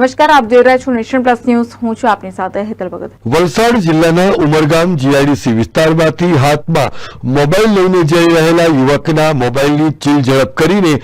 નમસ્કાર, આપ જોઈ રહ્યા છો નેશન પ્લસ ન્યૂઝ. હું છું આપની સાથે હેતલ ભગત. વલસાડ જિલ્લાના ઉમરગામ જીઆઈડીસી વિસ્તારમાંથી હાથમાં મોબાઈલ લઈને જઈ રહેલા યુવકના મોબાઈલની ચીલ ઝડપ કરીને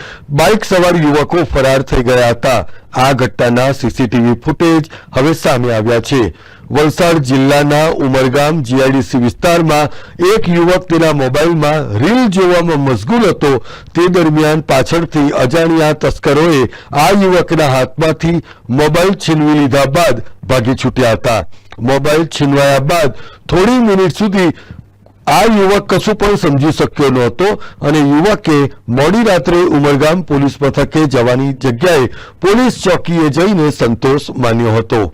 બાઇક સવાર યુવકો ફરાર થઈ ગયા હતા. આ ઘટનાના સીસીટીવી ફૂટેજ હવે સામે આવ્યા છે. વલસાડ જિલ્લાના ઉમરગામ જીઆઈડીસી વિસ્તારમાં એક યુવક તેના મોબાઈલમાં રીલ જોવામાં મશગુલ હતો. તે દરમિયાન પાછળથી અજાણ્યા તસ્કરોએ આ યુવકના હાથમાંથી મોબાઈલ છીનવી લીધા બાદ ભાગી છૂટ્યા હતા. મોબાઈલ છીનવાયા બાદ થોડી મિનિટ સુધી આ યુવક કશું પણ સમજી શક્યો નહોતો અને યુવકે મોડી રાત્રે ઉમરગામ પોલીસ મથકે જવાની જગ્યાએ પોલીસ ચોકીએ જઈને સંતોષ માન્યો હતો.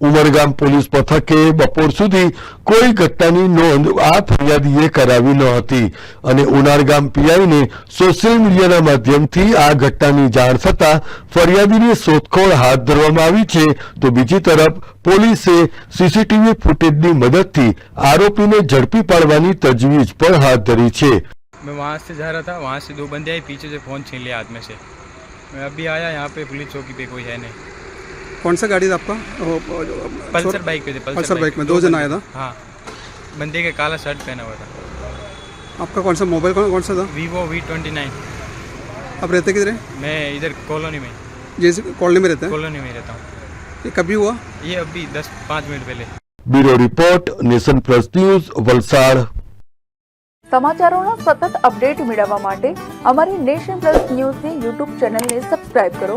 ઉમરગામ પોલીસ મથકે બપોર સુધી કોઈ ઘટનાની નોંધ આ ફરિયાદીએ કરાવી ન હતી અને ઉનારગામ પીઆઈને સોશિયલ મીડિયાના માધ્યમથી આ ઘટનાની જાણ થતાં ફરિયાદીની શોધખોળ હાથ ધરવામાં આવી છે તો બીજી તરફ પોલીસે સીસીટીવી ફૂટેજની મદદથી આરોપીને ઝડપી પાડવાની તજવીજ પણ હાથ ધરી છે मैं वहाँ से जा रहा था वहाँ से दो बंदे आए पीछे से फ़ोन छीन लिया हाथ में से मैं अभी आया यहाँ पे पुलिस चौकी पे कोई है नहीं कौन सा गाड़ी था आपका वो- वो- वो- पल्सर छोड़- बाइक पे थे पल्सर बाइक में दो जन आया था हाँ बंदे के काला शर्ट पहना हुआ था आपका कौन सा मोबाइल कौन कौन सा था वीवो वी ट्वेंटी नाइन आप रहते किधर हैं मैं इधर कॉलोनी में जैसे कॉलोनी में रहते हैं कॉलोनी में रहता हूँ ये कभी हुआ ये अभी दस पाँच मिनट पहले bureau report Nation Plus News Valsad સમાચારોના સતત અપડેટ મેળવવા માટે અમારી નેશન પ્લસ ન્યૂઝની યુટ્યુબ ચેનલને સબસ્ક્રાઇબ કરો